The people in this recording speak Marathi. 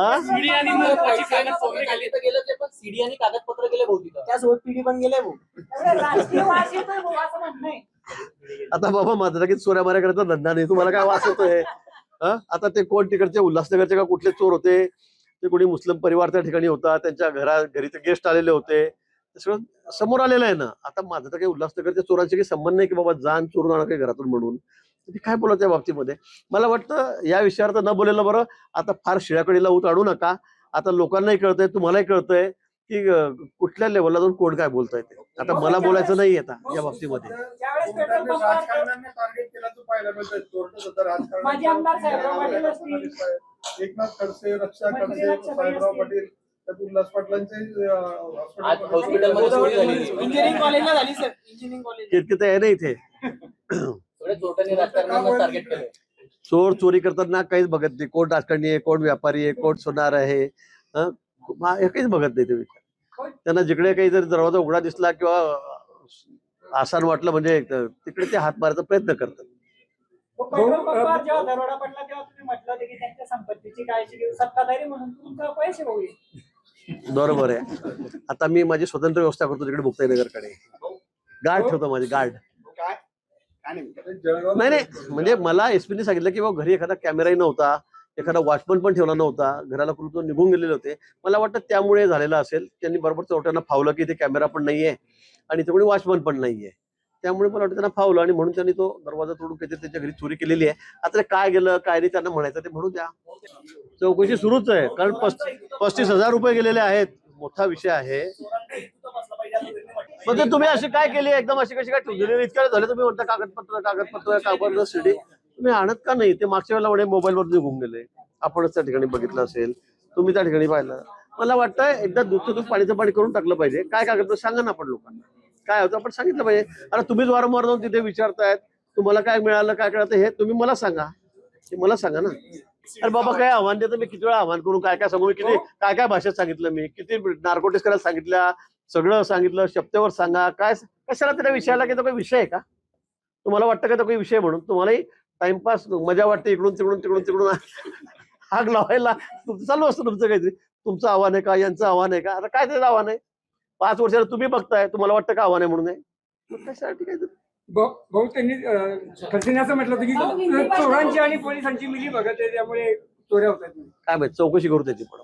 हा? सीडी आणि महत्वाची कागदपत्रे गेलं ते पण सीडी आणि कागदपत्र गेले बहुतेक. त्यासोबत पिढी पण गेले भाऊ. एवढं राजकीय वास येतोय भाऊ, असं म्हणणं आहे. आता बाबा माझा की चोऱ्या माऱ्या करायचा धंदा नाही. तुम्हाला काय वास होतोय? हा? आता ते कोण तिकडचे उल्हासनगरचे का कुठले चोर होते? ते कोणी मुस्लिम परिवार त्या ठिकाणी होता त्यांच्या घरा घरी ते गेस्ट आलेले होते. ते सगळं समोर आलेलं आहे ना. आता माझं तर काही उल्हासनगरच्या चोरांशी काही संबंध नाही की बाबा जाण चोरून आणा काही घरातून म्हणून. ते काय बोलत त्या बाबतीमध्ये? मला वाटतं या विषयावर तर न बोलेलं बरं. आता फार शिळ्याकडीला आणू नका. आता लोकांनाही कळतंय तुम्हालाही कळतंय की कुठल्या लेवलला जाऊन कोण काय बोलतंय ते. आता मला बोलायचं नाही आता या बाबतीमध्ये. एकनाथ खडसे रक्षा खडसे साहेबराव. पाटील उल्हास पाटलांचे झाली. इंजिनिअरिंग कॉलेजला झाली सर इंजिनिअरिंग कॉलेज आहे ना इथे? चोर चोरी करताना काहीच बघत नाही. कोण राजकारणी आहे कोण व्यापारी आहे कोण सोनार आहे हं? काहीच बघत नाही ते विचार. त्यांना जिकडे काही जर दरवाजा उघडा दिसला किंवा आसान वाटलं म्हणजे तिकडे ते हात मारायचा प्रयत्न करतात. तुम्ही बरोबर आहे. आता मी माझी स्वतंत्र व्यवस्था करतो तिकडे मुक्ताईनगरकडे गार्ड ठेवतो माझे गार्ड. नाही नाही. नाही म्हणजे मला एसपीने सांगितलं की बाबा घरी एखादा कॅमेराही नव्हता. एखादा वॉचमन पण ठेवला नव्हता. घराला कुठून तो निघून गेलेले होते. मला वाटतं त्यामुळे झालेलं असेल. त्यांनी बरोबर चोरट्यांना फावलं की इथे कॅमेरा पण नाहीये आणि इथे कोणी वॉचमन पण नाहीये. त्यामुळे मला वाटतं त्यांना फावलं आणि म्हणून त्यांनी तो दरवाजा तोडून काहीतरी त्यांच्या घरी चोरी केलेली आहे. आता काय गेलं काय नाही त्यांना म्हणायचं ते म्हणून द्या. चौकशी सुरूच आहे कारण पस्तीस पस्तीस हजार रुपये गेलेले आहेत. मोठा विषय आहे. मग ते तुम्ही अशी काय केली? एकदम अशी कशी काय ठेवलेली इतक्या झाले तुम्ही म्हणता कागदपत्र कागदपत्र कागदपत्र सीडी तुम्ही आणत का नाही? ते मागच्या वेळेला म्हणे मोबाईलवर निघून गेले. आपणच त्या ठिकाणी बघितलं असेल. तुम्ही त्या ठिकाणी पाहिलं. मला वाटतं एकदा दूधचं दूध पाणीचं पाणी करून टाकलं पाहिजे. काय कागदपत्र? सांगा ना आपण लोकांना. काय होतं? आपण सांगितलं पाहिजे. आता तुम्हीच वारंवार जाऊन तिथे विचारतायत. तुम्हाला काय मिळालं काय कळतं हे तुम्ही मला सांगा. हे मला सांगा ना. अरे बाबा काय आव्हान देतं? मी किती वेळा आव्हान करून काय काय सांगू? मी किती काय काय भाषेत सांगितलं मी? किती नार्कोटिक्स करायला सांगितल्या? सगळं सांगितलं शब्दावर सांगा. काय कशाला त्या विषयाला की तो काही विषय आहे का? तुम्हाला वाटतं का तो काही विषय म्हणून? तुम्हालाही टाइमपास मजा वाटते इकडून तिकडून तिकडून तिकडून. हाक लावायला. तुमचं चालू असतं तुमचं काहीतरी. तुमचं आव्हान आहे का? यांचं आव्हान आहे का? आता काय त्याचं आव्हान आहे? पाच वर्षाला तुम्ही बघताय. तुम्हाला वाटतं का आव्हान आहे म्हणून आहे? मग कशासाठी काय भाऊ भाऊ त्यांनी अं, खडसेंनी असं म्हटलं होतं भाऊ, हिंदी की भाषा- चोरांची आणि पोलिसांची मिली बघत आहे त्यामुळे चोऱ्या होत आहेत. काय माहिती? चौकशी करू त्याची पण.